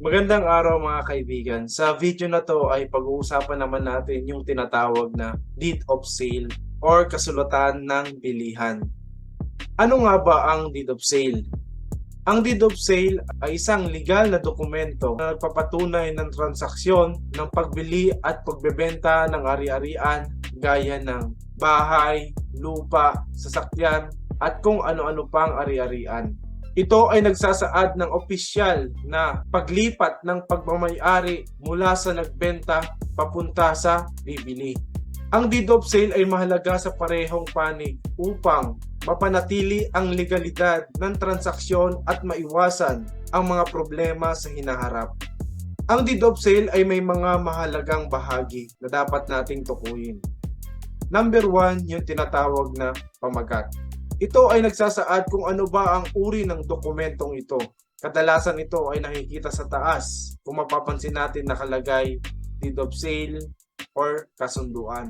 Magandang araw mga kaibigan. Sa video na to ay pag-uusapan naman natin yung tinatawag na deed of sale or kasulatan ng bilihan. Ano nga ba ang deed of sale? Ang deed of sale ay isang legal na dokumento na nagpapatunay ng transaksyon ng pagbili at pagbebenta ng ari-arian gaya ng bahay, lupa, sasakyan at kung ano-ano pang ari-arian. Ito ay nagsasaad ng opisyal na paglipat ng pagmamayari mula sa nagbenta papunta sa bibili. Ang deed of sale ay mahalaga sa parehong panig upang mapanatili ang legalidad ng transaksyon at maiwasan ang mga problema sa hinaharap. Ang deed of sale ay may mga mahalagang bahagi na dapat nating tukuyin. Number one, yung tinatawag na pamagat. Ito ay nagsasaad kung ano ba ang uri ng dokumentong ito. Kadalasan ito ay nakikita sa taas kung mapapansin natin nakalagay deed of sale or kasunduan.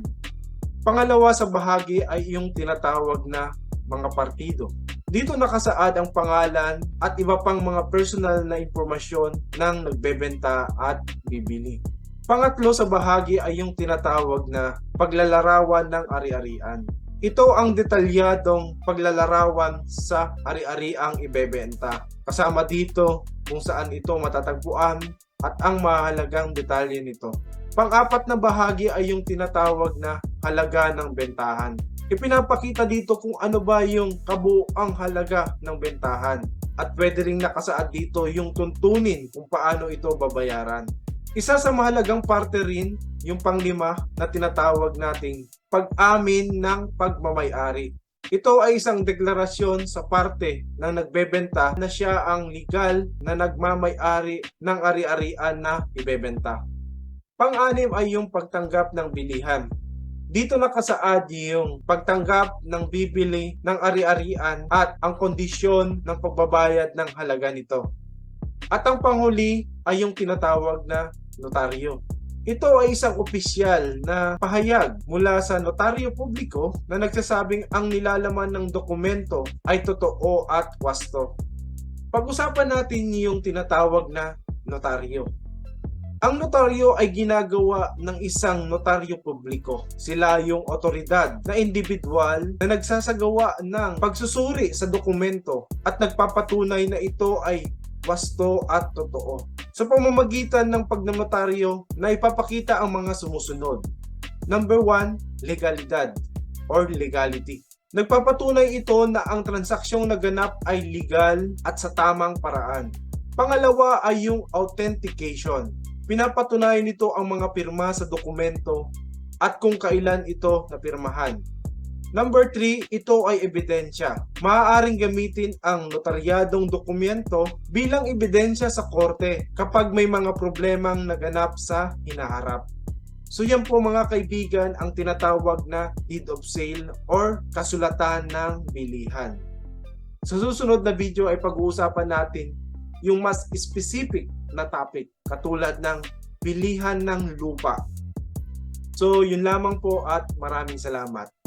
Pangalawa sa bahagi ay yung tinatawag na mga partido. Dito nakasaad ang pangalan at iba pang mga personal na impormasyon ng nagbebenta at bibili. Pangatlo sa bahagi ay yung tinatawag na paglalarawan ng ari-arian. Ito ang detalyadong paglalarawan sa ari-ariang ibebenta. Kasama dito kung saan ito matatagpuan at ang mahalagang detalye nito. Pang-apat na bahagi ay yung tinatawag na halaga ng bentahan. Ipinapakita dito kung ano ba yung kabuang halaga ng bentahan. At pwede ring nakasaad dito yung tuntunin kung paano ito babayaran. Isa sa mahalagang parte rin yung panglima na tinatawag nating pag-amin ng pagmamayari. Ito ay isang deklarasyon sa parte ng nagbebenta na siya ang legal na nagmamayari ng ari-arian na ibebenta. Pang-anim ay yung pagtanggap ng bilihan. Dito nakasaad yung pagtanggap ng bibili ng ari-arian at ang kondisyon ng pagbabayad ng halaga nito. At ang panghuli ay yung tinatawag na notaryo. Ito ay isang opisyal na pahayag mula sa notaryo publiko na nagsasabing ang nilalaman ng dokumento ay totoo at wasto. Pag-usapan natin yung tinatawag na notaryo. Ang notaryo ay ginagawa ng isang notaryo publiko. Sila yung otoridad na individual na nagsasagawa ng pagsusuri sa dokumento at nagpapatunay na ito ay wasto at totoo. Sa pamamagitan ng pagnotaryo na ipapakita ang mga sumusunod. Number one, legalidad or legality. Nagpapatunay ito na ang transaksyong naganap ay legal at sa tamang paraan. Pangalawa ay yung authentication. Pinapatunayan nito ang mga pirma sa dokumento at kung kailan ito napirmahan. Number 3, ito ay ebidensya. Maaaring gamitin ang notaryadong dokumento bilang ebidensya sa korte kapag may mga problemang naganap sa hinaharap. So yan po mga kaibigan ang tinatawag na deed of sale or kasulatan ng bilihan. Sa susunod na video ay pag-uusapan natin yung mas specific na topic katulad ng bilihan ng lupa. So yun lamang po at maraming salamat.